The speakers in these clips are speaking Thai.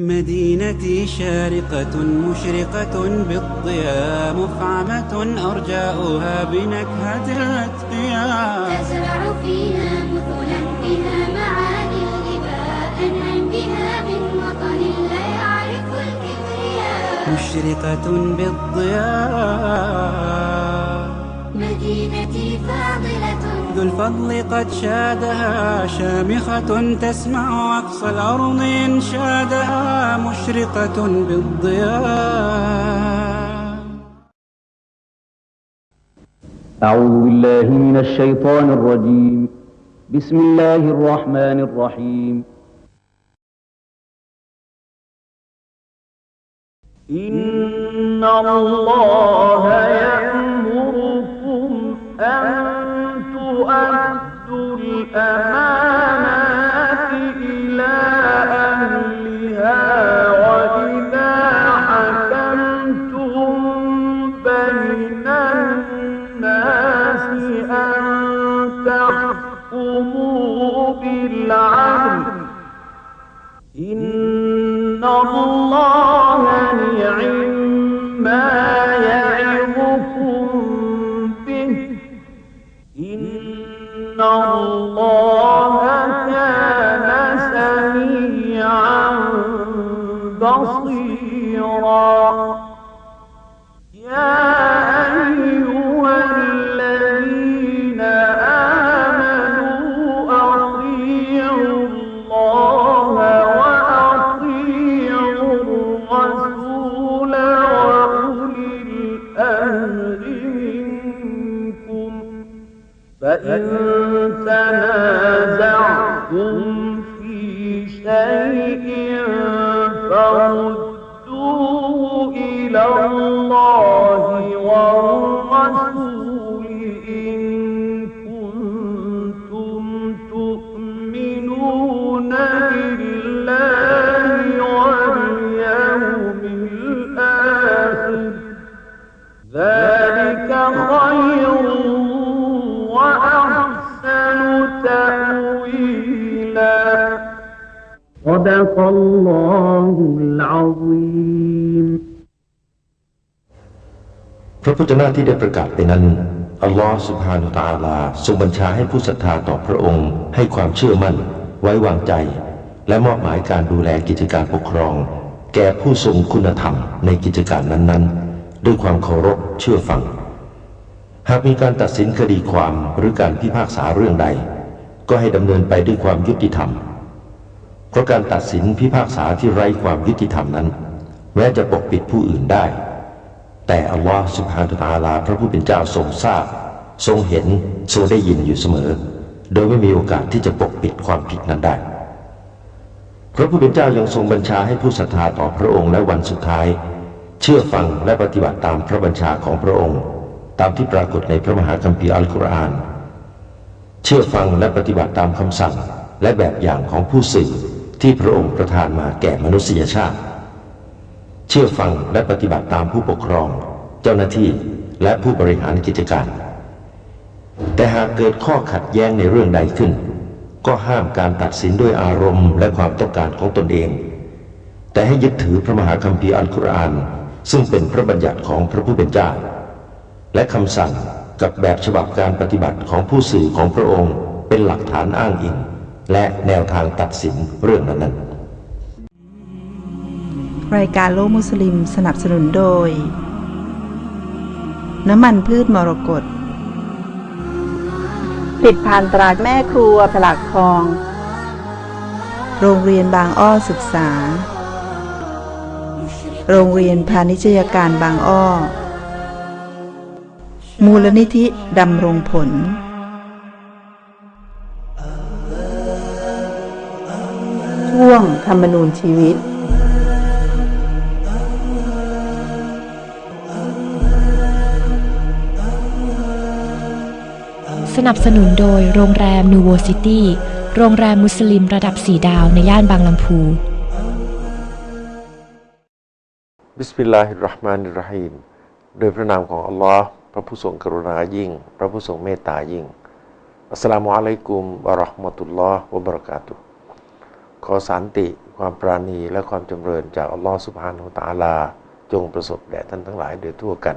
مدينتي شارقة مشرقة بالضياء مفعمة أرجاؤها بنكهة الأتقياء. تزرع فيها مثلا بها معاني الإباء أنعم بها من وطن لا يعرف الكبرياء. مشرقة بالضياء. مدينتي فاضلة ذو الفضل قد شادها شامخة تسمع أقصى الأرض إنشادها مشرقة بالضياء. أعوذ بالله من الشيطان الرجيم. بسم الله الرحمن الرحيم. إن الله الله صدق الله العظيم พระพุทธเจ้าที่ได้ประกาศไปนั้น อัลลอฮ์สุบฮานุตะอาลาทรงบัญชาให้ผู้ศรัทธาต่อพระองค์ ให้ความเชื่อมั่น ไว้วางใจ และมอบหมายการดูแลกิจการปกครอง แก่ผู้ทรงคุณธรรมในกิจการนั้นๆ ด้วยความเคารพเชื่อฟัง หากมีการตัดสินคดีความหรือการพิพากษาเรื่องใด ก็ให้ดำเนินไปด้วยความยุติธรรม เพราะการตัดสินพิพากษาที่ไร้ความยุติธรรมนั้น แม้จะปกปิดผู้อื่นได้ แต่อัลลอฮ์สุบฮานุตาลาพระผู้เป็นเจ้าทรงทราบ ทรงเห็นทรงได้ยินอยู่เสมอ โดยไม่มีโอกาสที่จะปกปิดความผิดนั้นได้พระผู้เป็นเจ้ายังทรงบัญชาให้ผู้ศรัทธาต่อพระองค์และวันสุดท้าย เชื่อฟังและปฏิบัติตามพระบัญชาของพระองค์ ตามที่ปรากฏในพระมหาคัมภีร์อัลกุรอานเชื่อฟังและปฏิบัติตามคำสั่งและแบบอย่างของผู้สื่อ ที่พระองค์ประทานมาแก่มนุษยชาติ เชื่อฟังและปฏิบัติตามผู้ปกครอง เจ้าหน้าที่และผู้บริหารกิจการ แต่หากเกิดข้อขัดแย้งในเรื่องใดขึ้น ก็ห้ามการตัดสินด้วยอารมณ์และความต้องการของตนเอง แต่ให้ยึดถือพระมหาคัมภีร์อัลกุรอานซึ่งเป็นพระบัญญัติของพระผู้เป็นเจ้า และคำสั่งกับแบบฉบับการปฏิบัติของผู้สื่อของพระองค์เป็นหลักฐานอ้างอิง และแนวทางตัดสินเรื่องนั้นๆ รายการโลกมุสลิมสนับสนุนโดย น้ำมันพืชมรกตผลิดพันตราแม่ครัวผลักทอง โรงเรียนบางอ้อศึกษา โรงเรียนพาณิชยการบางอ้อ มูลนิธิดำรงผล ช่วงธรรมนูญชีวิต สนับสนุนโดยโรงแรมนูโวซิตี้โรงแรมมุสลิมระดับ4ดาวในย่านบางลำพูบิสมิลลาฮิรเราะห์มานิรเราะฮีมโดยพระนามของอัลลอฮ์พระผู้ทรงกรุณายิ่ง พระผู้ทรงเมตตายิ่งอัสสลามุอะลัยกุมวะเราะห์มะตุลลอฮ์วะบะเราะกาตุฮ์ ขอสันติความปราณีและความจำเริญจากอัลลอฮฺสุบฮานาหูตาลา จงประสบแด่ท่านทั้งหลายโดยทั่วกัน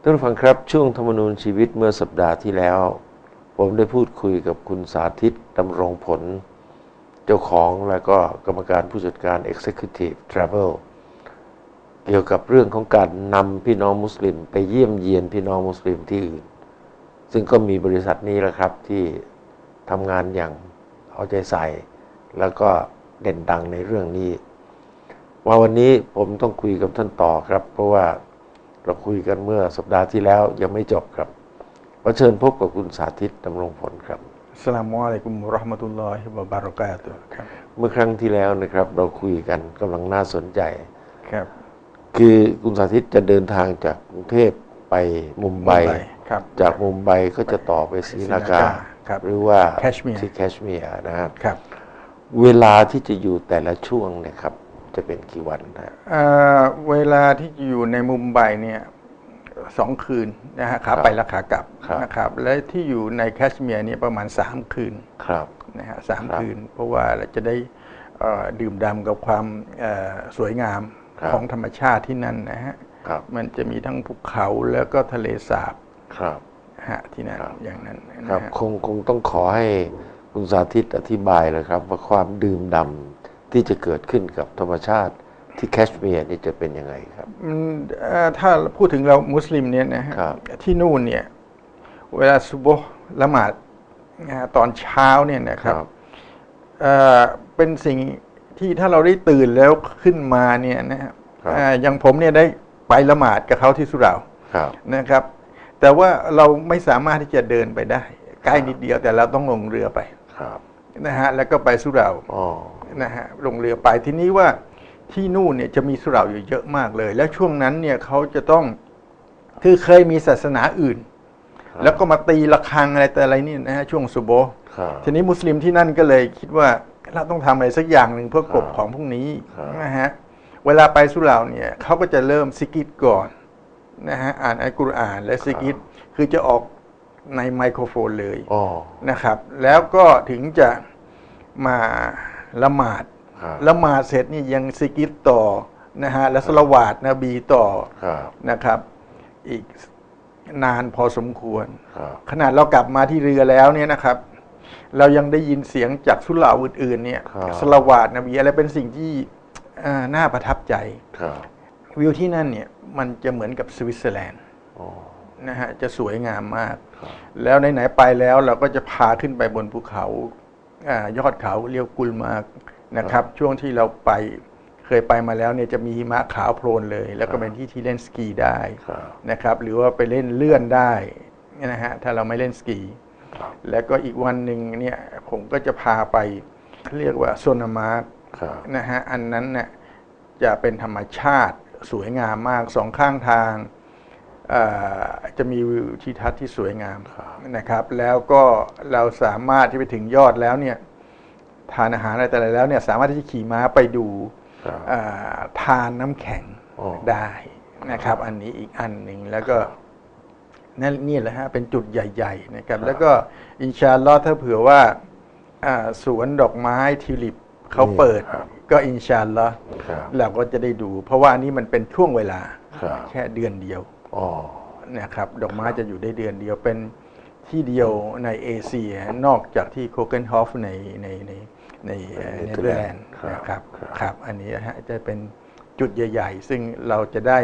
ท่านผู้ฟังครับช่วงธรรมนูญชีวิตเมื่อสัปดาห์ที่แล้ว ผมได้พูดคุยกับคุณสาธิตดำรงผล เจ้าของและก็กรรมการผู้จัดการ Executive Travel เกี่ยวกับเรื่องของการนำพี่น้องมุสลิม ไปเยี่ยมเยียนพี่น้องมุสลิมที่อื่น ซึ่งก็มีบริษัทนี้แหละครับที่ทำงานอย่างเอาใจใส่ แล้วก็เด่นดังในเรื่องนี้ว่าวันนี้ผมต้องคุยกับท่านต่อครับ เพราะว่าเราคุยกันเมื่อสัปดาห์ที่แล้วยังไม่จบครับขอเชิญพบกับคุณสาธิตดำรงผลครับอัสสลามุอะลัยกุมวะเราะห์มะตุลลอฮิวะบารอกาตุฮ์ครับ เมื่อครั้งที่แล้วนะครับ เราคุยกันกำลังน่าสนใจครับ คือคุณสาธิตจะเดินทางจากกรุงเทพไปมุมไบมุมไบครับจากมุมไบก็จะต่อไปศรีลังกาครับหรือว่าแคชเมียร์ที่แคชเมียร์นะครับครับ เวลาที่จะอยู่แต่ละช่วงเนี่ยครับ จะเป็นกี่วันนะเอ่อเวลาที่อยู่ในมุมไบเนี่ยสองคืนนะฮะขาไปและขากลับนะครับ และที่อยู่ในแคชเมียร์เนี่ยประมาณสามคืนครับนะฮะสามครับคืน เพราะว่าเราจะได้เอ่อดื่มด่ำกับความเอ่อสวยงามครับของธรรมชาติที่นั่นนะฮะครับมันจะมีทั้งภูเขาแล้วก็ทะเลสาบครับฮะที่นั่นครับอย่างนั้นนะครับฮะคงคงต้องขอให้ คุณสาธิตอธิบายเลยครับ ว่าความดื่มด่ำที่จะเกิดขึ้นกับธรรมชาติที่แคชเมียร์นี่จะเป็นยังไงครับอืมเอ่อถ้าพูดถึงเรามุสลิมเนี่ยนะฮะครับที่นู่นเนี่ย เวลาซุบฮ์ละหมาดนะฮะตอนเช้าเนี่ยนะครับเอ่อเป็นสิ่งที่ถ้าเราได้ตื่นแล้วขึ้นมาเนี่ยนะฮะครับเอ่ออย่างผมเนี่ยได้ไปละหมาดกับเขาที่สุเหราครับนะครับ แต่ว่าเราไม่สามารถที่จะเดินไปได้ ใกล้นิดเดียวแต่เราต้องลงเรือไปครับ นะฮะแล้วก็ไปสุเหราอ๋อนะฮะลงเรือไปทีนี้ว่าที่นู่นเนี่ยจะมีสุเหร่าอยู่เยอะมากเลย แล้วช่วงนั้นเนี่ยเขาจะต้องคือเคยมีศาสนาอื่น แล้วก็มาตีระฆังอะไรแต่อะไรนี่นะฮะช่วงสุโบฮ์ครับทีนี้มุสลิมที่นั่นก็เลยคิดว่าเราต้องทำอะไรสักอย่างหนึ่งเพื่อกลบของพวกนี้ครับนะฮะเวลาไปสุเหร่าเนี่ยเขาก็จะเริ่มซิกิดก่อนนะฮะอ่านอัลกุรอานและซิกิดคือจะออก ในไมโครโฟนเลยอ๋อนะครับ แล้วก็ถึงจะมาละหมาดครับละหมาดเสร็จนี่ยังซิกิตต่อนะฮะและสละวาดนบีต่อครับนะครับ อีกนานพอสมควรครับขนาดเรากลับมาที่เรือแล้วเนี่ยนะครับ เรายังได้ยินเสียงจากสุเหร่าอื่นๆเนี่ยครับสละวาดนบีอะไรเป็นสิ่งที่อ่าน่าประทับใจครับวิวที่นั่นเนี่ยมันจะเหมือนกับสวิตเซอร์แลนด์อ๋อ นะฮะจะสวยงามมากครับแล้วไหนๆไปแล้วเราก็จะพาขึ้นไปบนภูเขาอายอดเขาเรียกกุลมากนะครับ ช่วงที่เราไปเคยไปมาแล้วเนี่ยจะมีหิมะขาวโพลนเลย แล้วก็เป็นที่ที่เล่นสกีได้ครับนะครับ หรือว่าไปเล่นเลื่อนได้นะฮะถ้าเราไม่เล่นสกีครับแล้วก็อีกวันหนึ่งเนี่ยผมก็จะพาไปเรียกว่าโซนามาร์ครับนะฮะอันนั้นเนี่ยจะเป็นธรรมชาติสวยงามมากสองข้างทางเอ่อ จะมีวิวทิวทัศน์ที่สวยงามครับนะครับ แล้วก็เราสามารถที่ไปถึงยอดแล้วเนี่ยทานอาหารอะไรแต่อะไรแล้วเนี่ยสามารถที่จะขี่ม้าไปดูครับเอ่อทานน้ำแข็งอ๋อได้นะครับ อันนี้อีกอันหนึ่งแล้วก็นั่นนี่แหละฮะเป็นจุดใหญ่ ๆ นะครับ แล้วก็อินชาอัลลอฮ์ถ้าเผื่อว่าอ่าสวนดอกไม้ทิวลิปเขาเปิดครับก็อินชาอัลลอฮ์ครับเราก็จะได้ดู เพราะว่าอันนี้มันเป็นช่วงเวลาครับแค่เดือนเดียว อ๋อนะครับดอกไม้จะอยู่ได้เดือนเดียวเป็นที่เดียวในเอเชียนอกจากที่โคเกนฮอฟในในในในเอ่อในเนเนเธเธออร์ร์แลแลนนด์ด์ครับนะครับครับครับอันนี้นะฮะจะเป็นจุดใหญ่ ๆ ซึ่งเราจะได้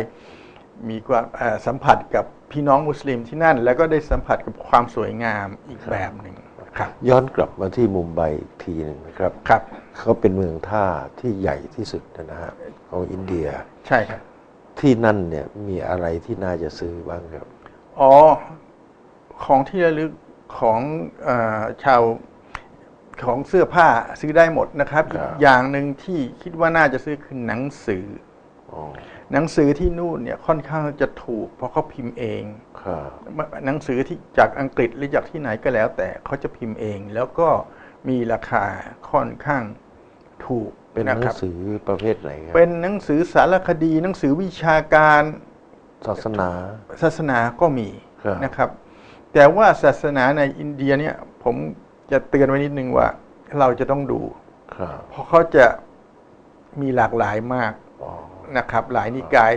มีความเอ่อสัมผัสกับพี่น้องมุสลิมที่นั่น แล้วก็ได้สัมผัสกับความสวยงามอีกแบบหนึ่งครับย้อนกลับมาที่มุมไบอีกทีหนึ่งนะครับครับเขาเป็นเมืองท่าที่ใหญ่ที่สุดนะฮะของอินเดีย ใช่ครับ ที่นั่นเนี่ยมีอะไรที่น่าจะซื้อบ้างครับ อ๋อ ของที่ระลึกของเออชาวของเสื้อผ้าซื้อได้หมดนะครับครับอีกอย่างหนึ่งที่คิดว่าน่าจะซื้อคือหนังสืออ๋อหนังสือที่นู่นเนี่ยค่อนข้างจะถูก เพราะเขาพิมพ์เองครับหนังสือที่จากอังกฤษหรือจากที่ไหนก็แล้ว แต่เขาจะพิมพ์เอง แล้วก็มีราคาค่อนข้างถูก เป็นหนังะครับสือประเภทไหนครับ เป็นหนังสือสารคดี หนังสือวิชาการศาสนา ศาสนาก็มีครับนะครับ แต่ว่าศาสนาในอินเดียเนี่ย ผมจะเตือนไว้นิดนึงว่า เราจะต้องดูครับเพราะเขาจะมีหลากหลายมากอ๋อนะครับ หลายนิกาย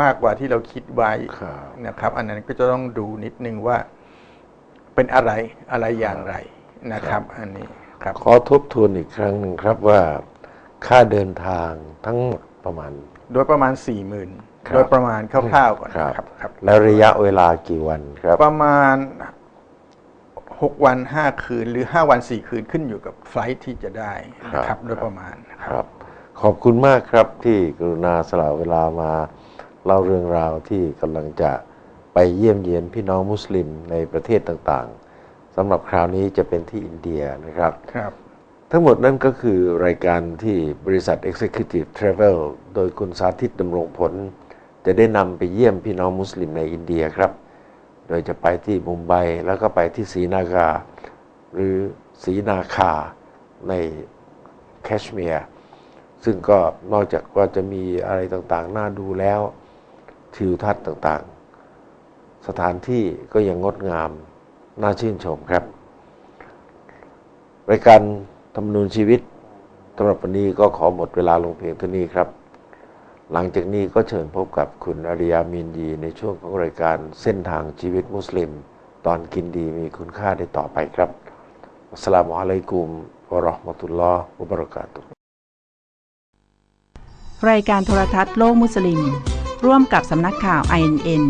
มากกว่าที่เราคิดไว้ครับนะครับ อันนั้นก็จะต้องดูนิดนึงว่าเป็นอะไรอะไรอย่างไรนะครับ อันนี้ครับขอทบทวนอีกครั้งหนึ่งครับว่า ค่าเดินทางทั้งหมดประมาณ โดยประมาณ4ี่หมื่นครับโดยประมาณคร่าวๆก่อนนะครับ ครับ แล้วระยะเวลากี่วันครับ ประมาณ 6 วัน 5 คืน หรือ 5 วัน 4 คืนขึ้นอยู่กับไฟลท์ที่จะได้นะคครัรับบโดยประมาณนะคครับ รับ ขอบคุณมากครับที่กรุณาสละเวลามาเล่าเรื่องราวที่กำลังจะไปเยี่ยมเยียนพี่น้องมุสลิมในประเทศต่างๆสำหรับคราวนี้จะเป็นที่อินเดียนะครับ ครับ ทั้งหมดนั่นก็คือรายการที่บริษัท Executive Travel โดยคุณสาธิตดำรงผล จะได้นำไปเยี่ยมพี่น้องมุสลิมในอินเดียครับ โดยจะไปที่มุมไบแล้วก็ไปที่ศรีนากาหรือศรีนาคาในแคชเมียร์ซึ่งก็นอกจากว่าจะมีอะไรต่างๆ น่าดูแล้วทิวทัศน์ต่างๆ สถานที่ก็ยังงดงาม น่าชื่นชมครับ รายการ รรมนูญชีวิตสำหรับวันนี้ก็ขอหมดเวลาลงเพียงเท่านี้ครับ หลังจากนี้ก็เชิญพบกับคุณอาริยามีนยีในช่วงของรายการเส้นทางชีวิตมุสลิม ตอนกินดีมีคุณค่าได้ต่อไปครับอัสลามุอะลัยกุมวะราะห์มะตุลลอฮ์วะบะเราะกาตุรายการโทรทัศน์โลกมุสลิม ร่วมกับสำนักข่าว INN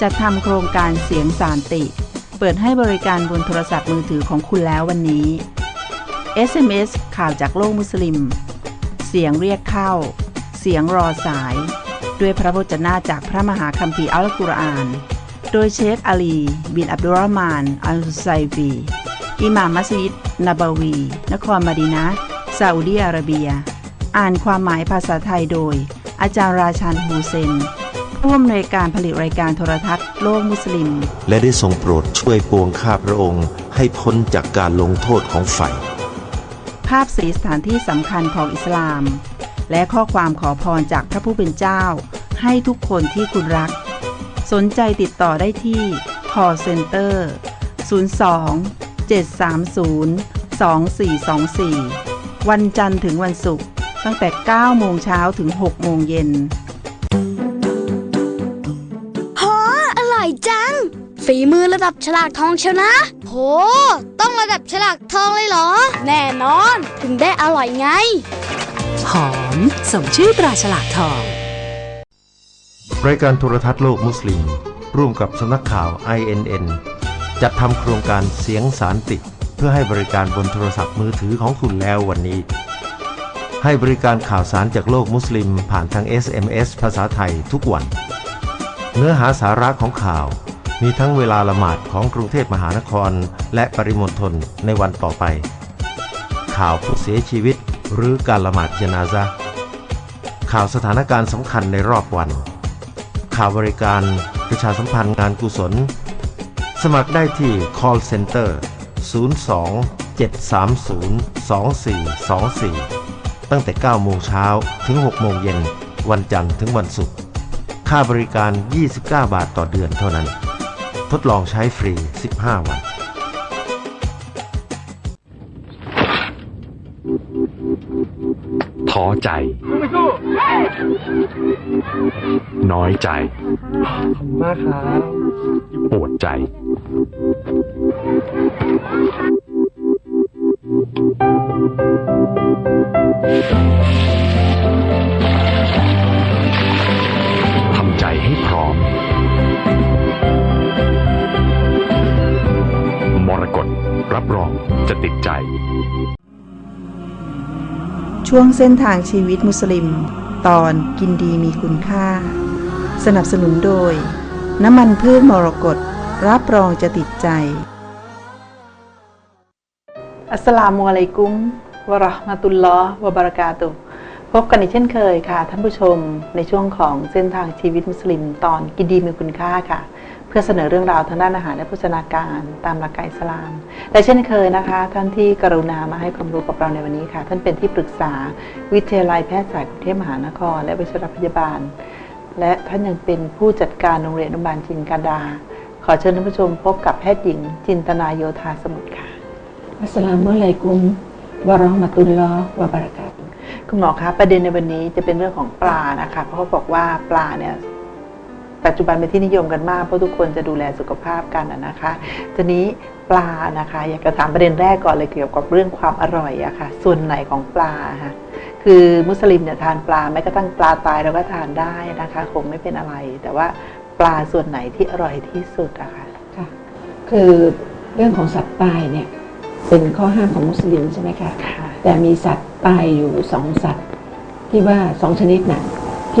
จัดทำโครงการเสียงสารติ เปิดให้บริการบนโทรศัพท์มือถือของคุณแล้ววันนี้ SMS ข่าวจากโลกมุสลิม เสียงเรียกเข้า เสียงรอสาย ด้วยพระวจนะจากพระมหาคัมภีร์อัลกุรอาน โดยเชคอาลี บินอับดุลรมาน อัลไซฟีอิหม่ามมัสยิดนบาวี นครมาดีนะซาอุดีอาระเบีย อ่านความหมายภาษาไทยโดย อาจารย์ราชันฮูเซนผู้อำนวยการผลิตรายการโทรทัศน์โลกมุสลิม และได้ทรงโปรดช่วยปวงข้าพระองค์ให้พ้นจากการลงโทษของไฟ ภาพสีสถานที่สำคัญของอิสลาม และข้อความขอพรจากพระผู้เป็นเจ้า ให้ทุกคนที่คุณรัก สนใจติดต่อได้ที่ call center 02 730 2424 วันจันทร์ถึงวันศุกร์ตั้งแต่ 9 โมงเช้าถึง 6 โมงเย็นหอร่อยจัง ฝีมือระดับฉลากทองเชียวนะ ต้องระดับฉลากทองเลยเหรอ แน่นอน ถึงได้อร่อยไง หอมสมชื่อตราฉลากทอง รายการโทรทัศน์โลกมุสลิม ร่วมกับสำนักข่าว INN จัดทำโครงการเสียงสารติเพื่อให้บริการบนโทรศัพท์มือถือของคุณแล้ววันนี้ ให้บริการข่าวสารจากโลกมุสลิมผ่านทาง SMS ภาษาไทยทุกวัน เนื้อหาสาระของข่าว มีทั้งเวลาละหมาดของกรุงเทพมหานครและปริมณฑลในวันต่อไป ข่าวผู้เสียชีวิตหรือการละหมาดจนาซะข่าวสถานการณ์สำคัญในรอบวัน ข่าวบริการประชาสัมพันธ์งานกุศล สมัครได้ที่ call center 02 730 2424 ตั้งแต่ 9 โมงเช้าถึง 6 โมงเย็น วันจันทร์ถึงวันศุกร์ ค่าบริการ 29 บาทต่อเดือนเท่านั้น ทดลองใช้ฟรี 15 วัน ท้อใจ น้อยใจ มากครับปวดใจ ทำใจให้พร้อมม รกตรับรองจะติดใจ ช่วงเส้นทางชีวิตมุสลิม ตอนกินดีมีคุณค่า สนับสนุนโดย น้ำมันพืชมรกตรับรองจะติดใจ อัสสลามุอะลัยกุมวะเราะห์มะตุลลอฮ์วะบะเราะกาตุฮ์พบกันอีกเช่นเคยค่ะ ท่านผู้ชมในช่วงของเส้นทางชีวิตมุสลิมตอนกินดีมีคุณค่าค่ะ เพื่อเสนอเรื่องราวทางด้านอาหารและโภชนาการตามหลักการอิสลาม และเช่นเคยนะคะ ท่านที่กรุณามาให้ความรู้กับเราในวันนี้ค่ะ ท่านเป็นที่ปรึกษาวิทยาลัยแพทยศาสตร์กรุงเทพมหานคร และวิศวพยาบาล และท่านยังเป็นผู้จัดการโรงเรียนอนุบาลจินกาดา ขอเชิญท่านผู้ชมพบกับแพทย์หญิง จินตนาโยธาสมุทรค่ะอัสสลามุอะลัยกุมวะเราะห์มะตุลลอฮ์วะบะเราะกาตุฮ์คุณหมอคะประเด็นในวันนี้จะเป็นเรื่องของปลานะคะ เพราะเขาบอกว่าปลาเนี่ย ปัจจุบันเป็นที่นิยมกันมากเพราะทุกคนจะดูแลสุขภาพกันอะนะคะทีนี้ปลานะคะ อยากจะถามประเด็นแรกก่อนเลยเกี่ยวกับเรื่องความอร่อยอะค่ะ ส่วนไหนของปลาคะคือมุสลิมเนี่ยทานปลาแม้กระทั่งปลาตายเราก็ทานได้นะคะ คงไม่เป็นอะไร แต่ว่าปลาส่วนไหนที่อร่อยที่สุดอะคะค่ะคือเรื่องของสัตว์ตายเนี่ยเป็นข้อห้ามของมุสลิมใช่ไหมคะค่ะแต่มีสัตว์ตายอยู่สองสัตว์ ที่ว่าสองชนิดน่ะ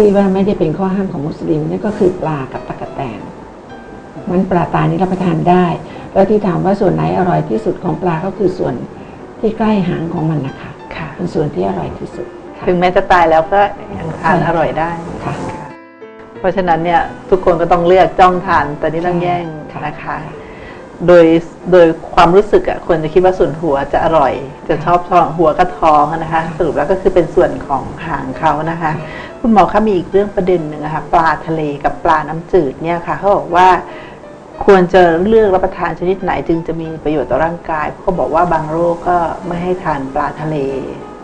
ที่ว่าไม่ได้เป็นข้อห้ามของมุสลิมนั่นก็คือปลากับตะกแตนมันปลาตายนี้รับประทานได้ แล้วที่ถามว่าส่วนไหนอร่อยที่สุดของปลาก็คือส่วนที่ใกล้หางของมันนะคะค่ะเป็นส่วนที่อร่อยที่สุดค่ะถึงแม้จะตายแล้วก็ยังทานอร่อยได้ค่ะ เพราะฉะนั้นเนี่ยทุกคนก็ต้องเลือกจ้องทานแต่นี่ต้องแย่งค่ะนะคะ โดยโดยความรู้สึกอะควรจะคิดว่าส่วนหัวจะอร่อย จะชอบท้องหัวกับท้องอะนะคะสรุปแล้วก็คือเป็นส่วนของหางเขานะคะ คุณหมอคะมีอีกเรื่องประเด็นหนึ่งนะคะปลาทะเลกับปลาน้ำจืดเนี่ยค่ะเขาบอกว่าควรจะเลือกรับประทานชนิดไหนจึงจะมีประโยชน์ต่อร่างกายเพราะเขาบอกว่าบางโรคก็ไม่ให้ทานปลาทะเล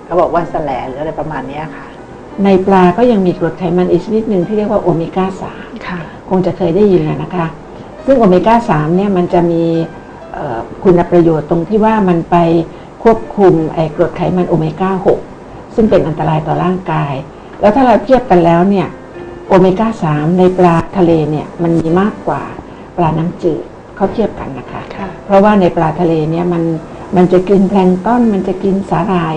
เขาบอกว่าแสลงหรืออะไรประมาณเนี้ยค่ะ ในปลาก็ยังมีกรดไขมันอีกชนิดหนึ่งที่เรียกว่าโอเมก้าสามค่ะคงจะเคยได้ยินอะนะคะ ซึ่งโอเมก้า3เนี่ยมันจะมีเอ่อคุณประโยชน์ตรงที่ว่ามันไปควบคุมไอ้กรดไขมันโอเมก้า6ซึ่งเป็นอันตรายต่อร่างกาย แล้วถ้าเราเทียบกันแล้วเนี่ยโอเมก้า3ในปลาทะเลเนี่ยมันมีมากกว่าปลาน้ำจืดเขาเทียบกันนะคะค่ะเพราะว่าในปลาทะเลเนี่ยมันมันจะกินแพลงก์ต้นมันจะกินสาหร่าย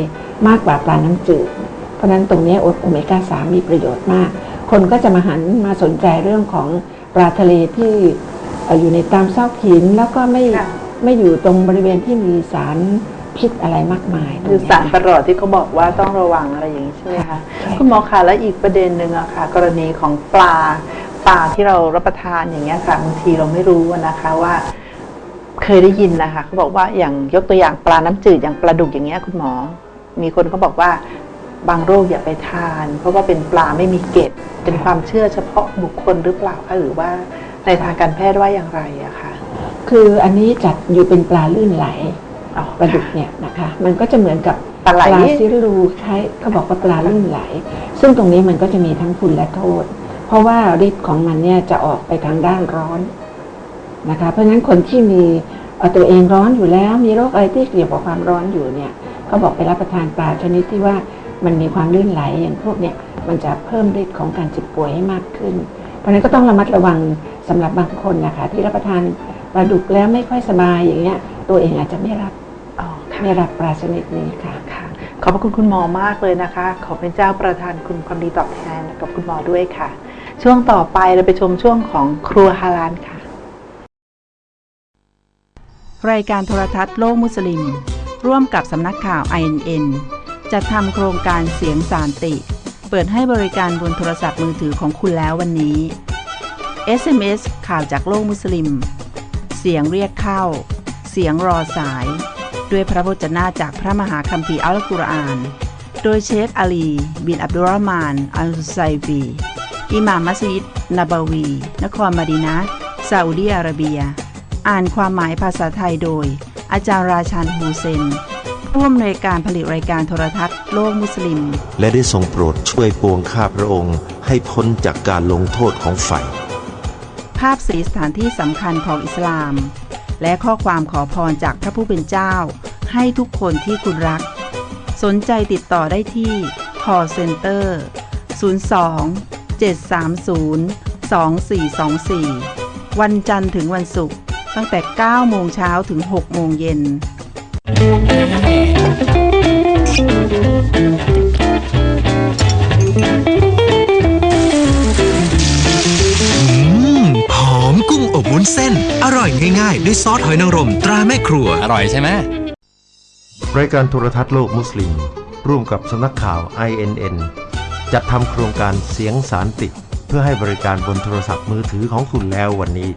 มากกว่าปลาน้ำจืด เพราะฉะนั้นตรงเนี้ยโอเมก้า3มีประโยชน์มาก คนก็จะมาหันมาสนใจเรื่องของปลาทะเลที่เอ่ออยู่ในตามซอกหินแล้วก็ไม่ค่ะไม่อยู่ตรงบริเวณที่มีสารพิษอะไรมากมายตรงคือเนี้ยสารประหลอดที่เขาบอกว่าต้องระวังอะไรอย่างนี้ใช่ไหมคะใช่คุณหมอคะและอีกประเด็นหนึ่งอะค่ะ กรณีของปลาปลาที่เรารับประทานอย่างเงี้ยค่ะบางทีเราไม่รู้อะนะคะว่า เคยได้ยินนะคะเขาบอกว่าอย่างยกตัวอย่างปลาน้ำจืดอย่างปลาดุกอย่างเงี้ยคุณหมอ มีคนเขาบอกว่าบางโรคอย่าไปทาน เพราะว่าเป็นปลาไม่มีเกล็ดเป็นความเชื่อเฉพาะบุคคลหรือเปล่าคะหรือว่า ในทางการแพทย์ว่าอย่างไรอะคะคืออันนี้จัดอยู่เป็นปลาลื่นไหลอ๋อปลาดุกเนี่ยนะคะ มันก็จะเหมือนกับปลาไหลซิลูคล้ายเขาบอกว่าปลาลื่นไหล ซึ่งตรงนี้มันก็จะมีทั้งคุณและโทษ เพราะว่าฤทธิ์ของมันเนี่ยจะออกไปทางด้านร้อนนะคะ เพราะฉะนั้นคนที่มีเอ่อตัวเองร้อนอยู่แล้วมีโรคอะไรที่เกี่ยวกับความร้อนอยู่เนี่ยเขาบอกไปรับประทานปลาชนิดที่ว่ามันมีความลื่นไหลอย่างพวกเนี่ยมันจะเพิ่มฤทธิ์ของการเจ็บป่วยให้มากขึ้นเพ ราะฉะนั้นก็ต้องระมัดระวังสำหรับบางคนนะคะ ที่รับประทานปลาดุกแล้วไม่ค่อยสบายอย่างเงี้ยตัวเองอาจจะไม่รับอ๋อค่ะไม่รับปลาชนิดนี้ค่ะค่ะ ขอบพระคุณคุณหมอมากเลยนะคะ ขอเป็นเจ้าประทานคุณความดีตอบแทนกับคุณหมอด้วยค่ะ ช่วงต่อไปเราไปชมช่วงของครัวฮาลานค่ะ รายการโทรทัศน์โลกมุสลิม ร่วมกับสำนักข่าว INN จัดทำโครงการเสียงสารติ เปิดให้บริการบนโทรศัพท์มือถือของคุณแล้ววันนี้ SMS ข่าวจากโลกมุสลิม เสียงเรียกเข้า เสียงรอสาย ด้วยพระวจนะจากพระมหาคัมภีร์อัลกุรอาน โดยเชคอาลี บินอับดุลรมาน อัลไซฟีอิหม่ามมัสยิดนบาวี นครมาดีนะซาอุดีอาระเบีย อ่านความหมายภาษาไทยโดย อาจารย์ราชันฮูเซน ผู้อำนวยการผลิตรายการโทรทัศน์โลกมุสลิม และได้ทรงโปรดช่วยปวงข้าพระองค์ ให้พ้นจากการลงโทษของไฟภาพสีสถานที่สำคัญของอิสลาม และข้อความขอพรจากพระผู้เป็นเจ้า ให้ทุกคนที่คุณรัก สนใจติดต่อได้ที่ call center 02 730 2424 วันจันทร์ถึงวันศุกร์ตั้งแต่ 9 โมงเช้าถึง 6 โมงเย็นห อมกุ้งอบวุ้นเส้น อร่อยง่ายๆ ด้วยซอสหอยนางรม ตราแม่ครัว อร่อยใช่ไหมรายการโทรทัศน์โลกมุสลิม ร่วมกับสำนักข่าว INN จัดทำโครงการเสียงสารติด เพื่อให้บริการบนโทรศัพท์มือถือของคุณแล้ววันนี้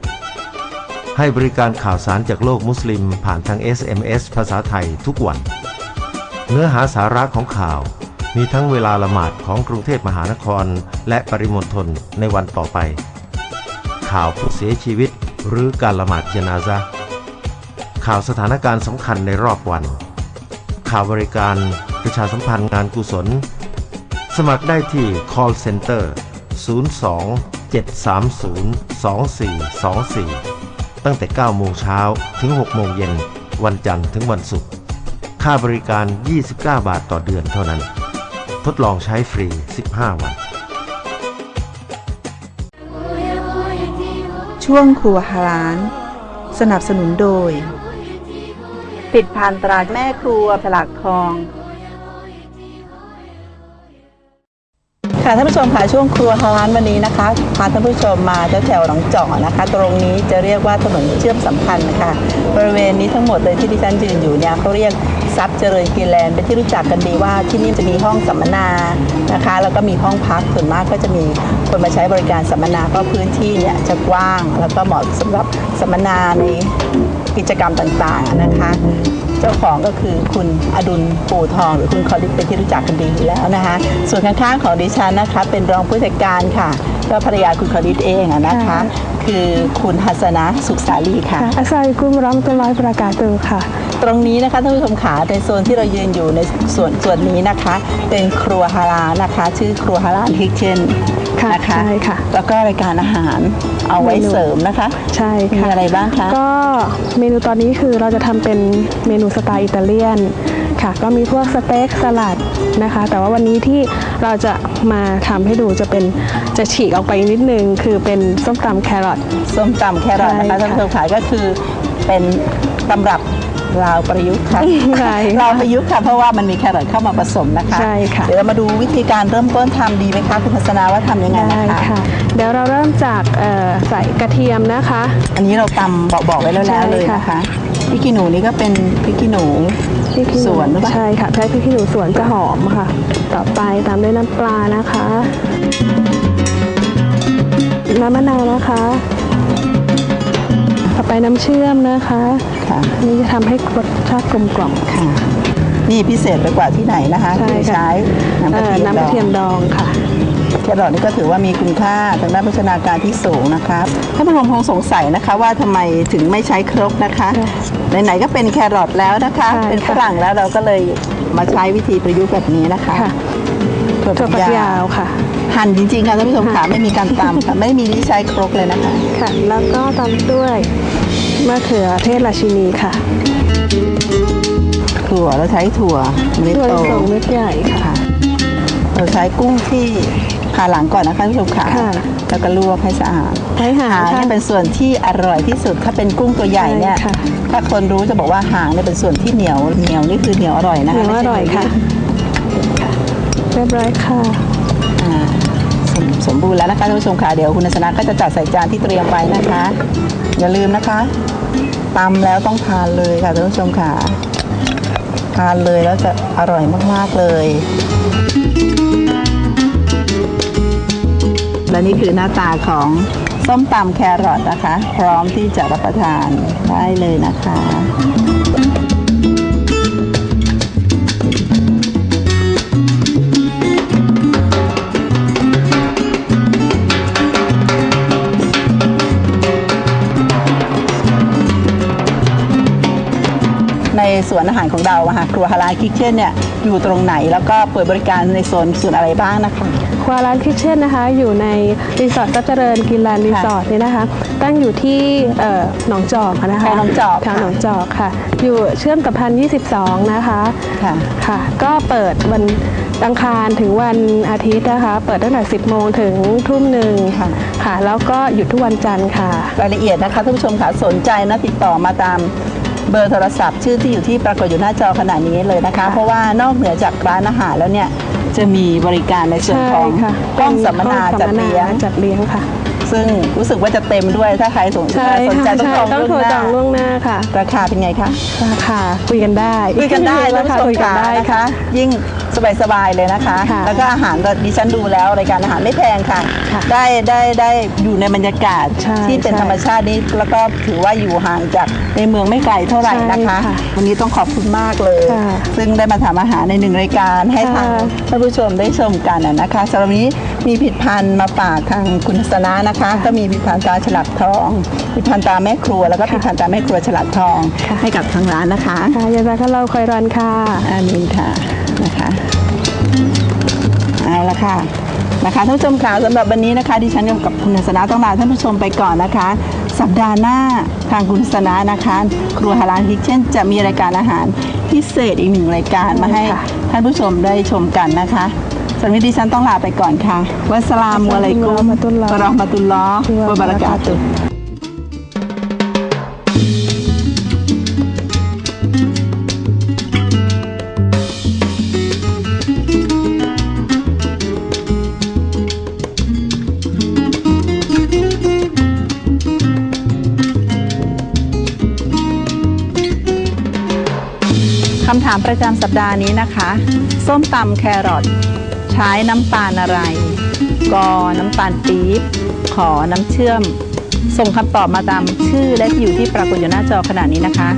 ให้บริการข่าวสารจากโลกมุสลิมผ่านทาง SMS ภาษาไทยทุกวัน เนื้อหาสาระของข่าว มีทั้งเวลาละหมาดของกรุงเทพมหานคร และปริมณฑลในวันต่อไป ข่าวผู้เสียชีวิต หรือการละหมาดเจนาซะข่าวสถานการณ์สำคัญในรอบวัน ข่าวบริการประชาสัมพันธ์งานกุศล สมัครได้ที่ call center 02 730 2424 ตั้งแต่ 9 โมงเช้าถึง 6 โมงเย็น วันจันทร์ถึงวันศุกร์ ค่าบริการ 29 บาทต่อเดือนเท่านั้น ทดลองใช้ฟรี 15 วัน ช่วงครัวฮาลาน สนับสนุนโดย ติดพันตราแม่ครัวฉลากทอง ค่ะท่านผู้ชมค่ะช่วงครัวฮาลานวันนี้นะคะพาท่านผู้ชมมาแถวๆหนองจอกนะคะ ตรงนี้จะเรียกว่าถนนเชื่อมสัมพันธ์นะคะบริเวณนี้ทั้งหมดเลยที่ดิฉันยืนอยู่เนี่ยเขาเรียกซับเจริญกินแลนด์เป็นที่รู้จักกันดีว่าที่นี่จะมีห้องสัมมนานะคะ แล้วก็มีห้องพักส่วนมากก็จะมีคนมาใช้บริการสัมมนาเพราะพื้นที่เนี่ยจะกว้าง แล้วก็เหมาะสำหรับสัมมนาในกิจกรรมต่างๆนะคะ เจ้าของก็คือคุณอดุลปูทอง หรือคุณคอลิปเป็นที่รู้จักกันดีอยู่แล้วนะคะ ส่วนข้างๆของดิฉันนะคะเป็นรองผู้จัดการค่ะ ก็ภรรยาคุณคอลิปเองอะนะคะ คือคุณฮัสนะสุขสาลีค่ะอัสสลามุอะลัยกุมวะเราะห์มะตุลลอฮิวะบะเราะกาตุฮ์ค่ะ ตรงนี้นะคะท่านผู้ชมขาในโซนที่เรายืนอยู่ในส่วนส่วนนี้นะคะ เป็นครัวฮาลาลนะคะ ชื่อครัวฮาลาลคิเชนค่ะนะคะใช่ค่ะ แล้วก็รายการอาหารเอาไว้เมนูเสริมนะคะ ใช่มีค่ะอะไรบ้างคะ ก็เมนูตอนนี้คือเราจะทำเป็นเมนูสไตล์อิตาเลียนค่ะ ก็มีพวกสเต็กสลัดนะคะ แต่ว่าวันนี้ที่เราจะมาทำให้ดูจะเป็นจะฉีกออกไปนิดนึง คือเป็นส้มตำแครอท ส้มตำแครอทนะคะใช่ค่ะ ท่านผู้ชมขาก็คือเป็นตำรับ ลาวประยุกต์ค่ะใช่ค่ะลาวประยุกต์ค่ะ เพราะว่ามันมีแครอทเข้ามาผสมนะคะใช่ค่ะ เดี๋ยวเรามาดูวิธีการเริ่มต้นทำดีไหมคะคุณพัฒนาว่าทำยังไงได้นะคะ ค่ะ เดี๋ยวเราเริ่มจากเอ่อใส่กระเทียมนะคะ อันนี้เราตำบอกบอกไว้แล้วแล้วเลยนะคะพริกขี้หนูนี่ก็เป็นพริกขี้หนู พริกขี้หสวนหรือเปล่า ใช่ค่ะใช้พริกขี้หนูสวนจะหอมค่ะ ต่อไปตามด้วยน้ำปลานะคะ น้ำมะนาวนะคะต่อ ไปน้ำเชื่อมนะคะค่ะอันนี่จะทำให้รสชาติกลมกล่อมค่ะ นี่พิเศษไปกว่าที่ไหนนะคะใช่ที่ค่ะใช้น้ำกระเอ่อเทียมน้ำกระเทียมดดององค่ะแครอทนี่ก็ถือว่ามีคุณค่าทางด้านโภชนาการที่สูงนะครับท่านผู้ชมคงสงสัยนะคะ ว่าทำไมถึงไม่ใช้ครกนะคะไหนๆก็เป็นแครอทแล้วนะคะ ใช่เป็นค่ะฝรั่งแล้วเราก็เลยมาใช้วิธีประยุกต์แบบนี้นะคะค่ะถั่วถั่วฝักยาวค่ะ หั่นจริงๆค่ะท่านผู้ชมค่ะไม่มีการตำค่ะไม่มีที่ใช้ครกเลยนะคะ ค่ะ แล้วก็ตามด้วยมะเขือเทศราชินีค่ะถั่วเราใช้ถั่วเม็ดตัวโตสองเม็ดใหญ่ค่ะ ค่ะ เราใช้กุ้งที่ผ่าหลังก่อนนะคะท่านผู้ชมค่ะค่ะ แล้วก็ลวกให้สะอาดใช้หางหางค่ะ เนี่ยเป็นส่วนที่อร่อยที่สุดถ้าเป็นกุ้งตัวใหญ่เนี่ย ใช่ค่ะถ้าคนรู้จะบอกว่าหางเนี่ยเป็นส่วนที่เหนียวเหนียวนี่คือเหนียวอร่อยนะเหนีคะยวไม่อใช่ร่อยค่ะ เรียบร้อยค่ะอ่า สมบูรณ์แล้วนะคะท่านผู้ชมค่ะเดี๋ยวคุณนัสนะก็จะจัดใส่จานที่เตรียมไว้นะคะ อย่าลืมนะคะตำแล้วต้องทานเลยค่ะท่านผู้ชมค่ะ ทานเลยแล้วจะอร่อยมากๆเลย และนี่คือหน้าตาของส้มตำแครอทนะคะ พร้อมที่จะรับประทานได้เลยนะคะ สวนอาหารของเราอะค่ะครัวฮาลาลคิกเช่นเนี่ยอยู่ตรงไหนแล้วก็เปิดบริการในโซนส่วนอะไรบ้างนะคะควาร้านคิทเช่นนะคะ อยู่ในรีสอร์ทก็เจริญกินแลนด์รีสอร์ทนี่นะคะ ตั้งอยู่ที่เอ่อหนองจอกนะคะแถวหนองจอกแถวค่ะหนองจอกค่ะ อยู่เชื่อมกับพัน22นะคะค่ะ ค่ะ ก็เปิดวันอังคารถึงวันอาทิตย์นะคะ เปิดตั้งแต่ 10 โมงถึงทุ่มหนึ่งค่ะ ค่ะ แล้วก็หยุดทุกวันจันทร์ค่ะ รายละเอียดนะคะท่านผู้ชมค่ะสนใจนะติดต่อมาตาม เบอร์โทรศัพท์ ชื่อที่อยู่ที่ปรากฏอยู่หน้าจอขณะนี้เลยนะคะ เพราะว่านอกเหนือจากร้านอาหารแล้วเนี่ยจะมีบริการในส่วนใช่ของค่ะกล้องสัมมนาเป็นจัดเลี้ยงจัดเลี้ยงค่ะ ซึ่งรู้สึกว่าจะเต็มด้วยถ้าใครสนใจใช่สนใจค่ะต้องจองใช่ต้องโทรล่วงหจน้าองล่วงหน้าค่ะ ราคาเป็นไงคะราคาคุยกันได้คุยกันได้ราคาท่านคุยผู้ชกันมได้นะค่ะคะ ยิ่งสบายๆเลยนะคะ ค่ะแล้วก็อาหารก็ดิฉันดูแล้วรายการอาหารไม่แพงค่ะ ค่ะได้ได้ได้อยู่ในบรรยากาศใช่ที่เป็นใช่ธรรมชาตินี้แล้วก็ถือว่าอยู่ห่างจากในเมืองไม่ไกลเท่าไหร่นะคะ ใช่ค่ะวันนี้ต้องขอบคุณมากเลย ค่ะ ซึ่งได้มาทำอาหารในหนึ่งรายการให้ทาง ค่ะ ท่านผู้ชมได้ชมกันน่ะนะคะสำหรับวันนี้มีผลิดพันธ์มาฝากทางคุณทัศนะนะคะนะคะ ก็มีผลิตภัณฑ์ตราฉลากทองผลิตภัณฑ์ตราแม่ครัวแล้วก็ผลิตภัณฑ์ตราแม่ครัวฉลากทอง ให้กับทางร้านนะคะค่ะยาซาคาเราคอยรันค่ะอามินค่ะนะคะเอาละค่ะนะคะท่านผู้ชมค่ะสำหรับวันนี้นะคะดิฉันกับคุณศนะต้องลาท่านผู้ชมไปก่อนนะคะ สัปดาห์หน้าทางคุณศนะนะคะ ครัวฮาลาลคิเช่นจะมีรายการอาหารพิเศษอีกหนึ่งรายการมาให้ท่านผู้ชมได้ชมกันนะคะ สำหรับวันนี้ดิฉันต้องลาไปก่อนค่ะ วัสสลามุอะลัยกุมวะเราะห์มะตุลลอฮ์วะบะเราะกาตุฮ์คำถามประจำสัปดาห์นี้นะคะ ส้มตำแครอทใช้น้ำตาลอะไร กอน้ำตาลปี๊บ ขอน้ำเชื่อม ส่งคำตอบมาตามชื่อและที่อยู่ที่ปรากฏอยู่หน้าจอขณะนี้นะคะ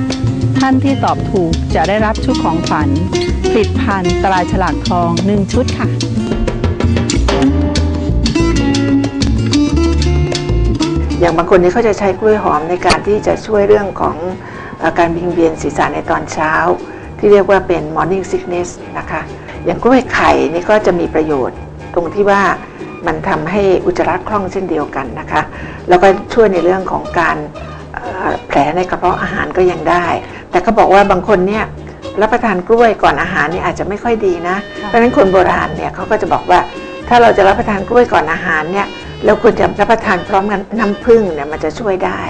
ท่านที่ตอบถูกจะได้รับชุดของขวัญผลิตภัณฑ์ตรายฉลากทอง1ชุดค่ะอย่างบางคนนี่เขาจะใช้กล้วยหอมในการที่จะช่วยเรื่องของออการวิงเวียนศีรษะในตอนเช้า ที่เรียกว่าเป็น morning sickness นะคะ อย่างกล้วยไข่นี่ก็จะมีประโยชน์ตรงที่ว่ามันทำให้อุจจาระคล่องเช่นเดียวกันนะคะ แล้วก็ช่วยในเรื่องของการเอ่อแผลในกระเพาะอาหารก็ยังได้ แต่เขาบอกว่าบางคนเนี่ยรับประทานกล้วยก่อนอาหารนี่อาจจะไม่ค่อยดีนะ เพราะฉะนั้นคนโบราณเนี่ยเขาก็จะบอกว่า ถ้าเราจะรับประทานกล้วยก่อนอาหารเนี่ยเราควรจะรับประทานพร้อมกันน้ำผึ้งเนี่ยมันจะช่วยได้